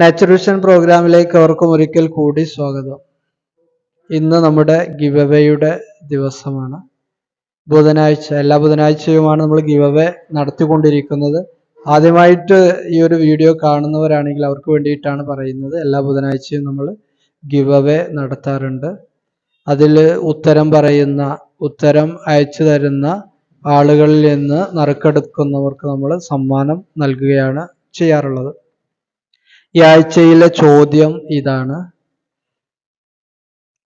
Naturation പ്രോഗ്രാമിലേക്ക് അവർക്കും ഒരിക്കൽ കൂടി സ്വാഗതം. ഇന്ന് നമ്മുടെ ഗിവവേയുടെ ദിവസമാണ്. ബുധനാഴ്ച എല്ലാ ബുധനാഴ്ചയുമാണ് നമ്മൾ ഗിവവേ നടത്തിക്കൊണ്ടിരിക്കുന്നത്. ആദ്യമായിട്ട് ഈ ഒരു വീഡിയോ കാണുന്നവരാണെങ്കിൽ അവർക്ക് വേണ്ടിയിട്ടാണ് പറയുന്നത്. എല്ലാ ബുധനാഴ്ചയും നമ്മൾ ഗിവവേ നടത്താറുണ്ട്. അതിൽ ഉത്തരം പറയുന്ന ഉത്തരം അയച്ചു തരുന്ന ആളുകളിൽ നിന്ന് നറുക്കെടുക്കുന്നവർക്ക് നമ്മൾ സമ്മാനം നൽകുകയാണ് ചെയ്യാറുള്ളത്. ഈ ആഴ്ചയിലെ ചോദ്യം ഇതാണ്.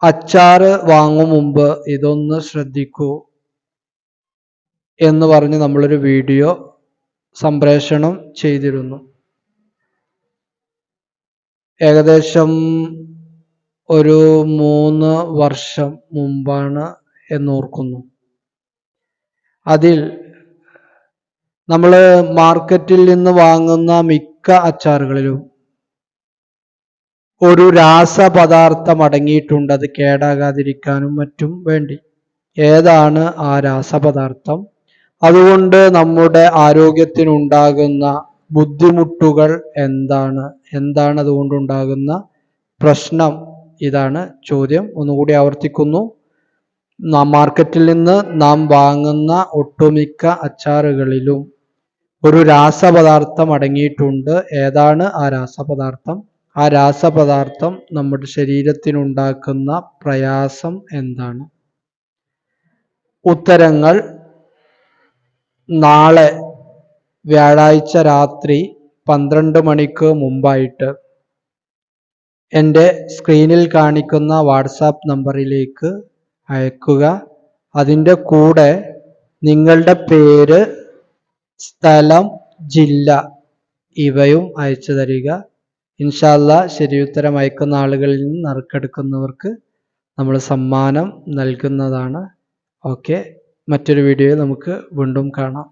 അച്ചാറ് വാങ്ങും മുമ്പ് ഇതൊന്ന് ശ്രദ്ധിക്കൂ എന്ന് പറഞ്ഞ് നമ്മളൊരു വീഡിയോ സംപ്രേഷണം ചെയ്തിരുന്നു. ഏകദേശം ഒരു മൂന്ന് വർഷം മുമ്പാണ് എന്നോർക്കുന്നു. അതിൽ നമ്മൾ മാർക്കറ്റിൽ നിന്ന് വാങ്ങുന്ന മിക്ക അച്ചാറുകളിലും ഒരു രാസപദാർത്ഥം അടങ്ങിയിട്ടുണ്ട് അത് കേടാകാതിരിക്കാനും മറ്റും വേണ്ടി. ഏതാണ് ആ രാസപദാർത്ഥം? അതുകൊണ്ട് നമ്മുടെ ആരോഗ്യത്തിനുണ്ടാകുന്ന ബുദ്ധിമുട്ടുകൾ എന്താണ്? എന്താണ് അതുകൊണ്ടുണ്ടാകുന്ന പ്രശ്നം? ഇതാണ് ചോദ്യം. ഒന്നുകൂടി ആവർത്തിക്കുന്നു. മാർക്കറ്റിൽ നിന്ന് നാം വാങ്ങുന്ന ഒട്ടുമിക്ക അച്ചാറുകളിലും ഒരു രാസപദാർത്ഥം അടങ്ങിയിട്ടുണ്ട്. ഏതാണ് ആ രാസപദാർത്ഥം? ആ രാസപദാർത്ഥം നമ്മുടെ ശരീരത്തിനുണ്ടാക്കുന്ന പ്രയാസം എന്താണ്? ഉത്തരങ്ങൾ നാളെ വ്യാഴാഴ്ച രാത്രി പന്ത്രണ്ട് മണിക്ക് മുമ്പായിട്ട് എന്റെ സ്ക്രീനിൽ കാണിക്കുന്ന വാട്സാപ്പ് നമ്പറിലേക്ക് അയക്കുക. അതിന്റെ കൂടെ നിങ്ങളുടെ പേര് സ്ഥലം ജില്ല ഇവയും അയച്ചു തരിക. ഇൻഷാല്ല ശരിയുത്തരം അയക്കുന്ന ആളുകളിൽ നിന്ന് നറുക്കെടുക്കുന്നവർക്ക് നമ്മൾ സമ്മാനം നൽകുന്നതാണ്. ഓക്കെ. മറ്റൊരു വീഡിയോയിൽ നമുക്ക് വീണ്ടും കാണാം.